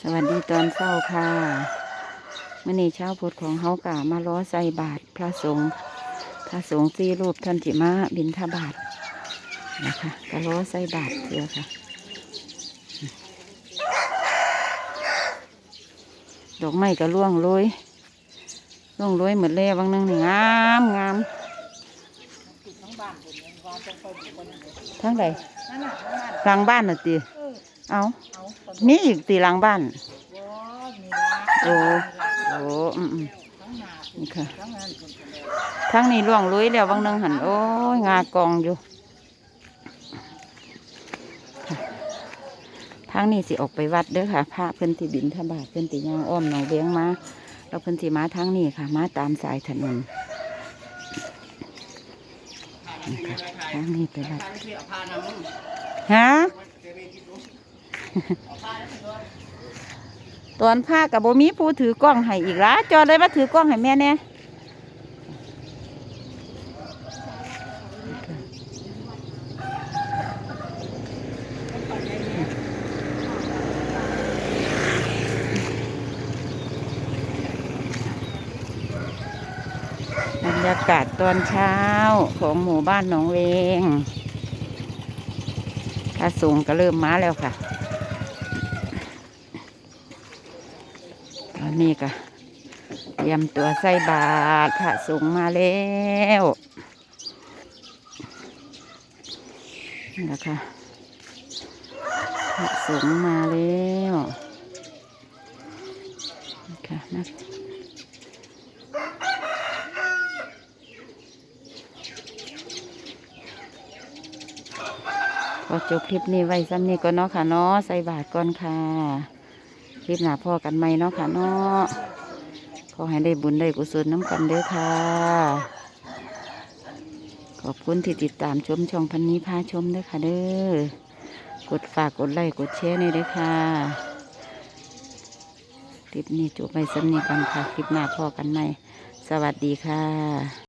สวัสดีตอนเช้าค่ะเมื่อนี้เช้าพุทธของเฮากะมาล้อใส่บาทพระสงฆ์พระสงฆ์สี่รูปท่านจิมาบินทบาทนะคะกะล้อใส่บาทเดียวค่ะ ดอกไม้ก็ร่วงโรยร่วงโรยเหมือนเล่บางนึงนี่งามงามทั้งใดหลังบ้านน่ะตีเอา มีอีกตีหลังบ้าน โอ้โอ้อืมอืมนี่ค่ะทั้งนี้ร่วงโรยแล้วบางนึงหันโอ้ยงากองอยู่ทางนี้สิออกไปวัดเด้อค่ะพระเพิ่นที่บินทบาทเพิ่นติย่างอ้อมหนองเบียงมาแล้วเพิ่นสิมาทางนี้ค่ะ มาตามสายถนนนี่ค่ะทางนี้ไปวัดฮะ ตอนผ้ากับโบมีผู้ถือกล้องให้อีกละจอเลยมาถือกล้องให้แม่เนี่ยบรรยากาศตอนเช้าของหมู่บ้านหนองเวงถ้าสูงก็เริ่มมาแล้วค่ะ ตอ นี้ก็เตรียมตัวใส่บาตรพระสงฆ์มาแล้วนี่แหละค่ะพระสงฆ์มาแล้วนะค่ะนะขอจบคลิปนี้ไว้ซ้ำนี้ก่อนเนาะค่ะเนาะใส่บาตรก่อนค่ะ ลิปหน้าพ่อกันไหมเนาะค่ะเนาะขอให้ได้บุญได้กุศลน้ำกันเด้อค่ะ ขอบคุณที่ติดตามชมช่องพันนี้พาชมเด้อค่ะเด้อกดฝากกดไลค์กดแชร์ในเด้อค่ะคลิปนี้จบไปสำนีกันค่ะ คลิปหน้าพ่อกันไหมสวัสดีค่ะ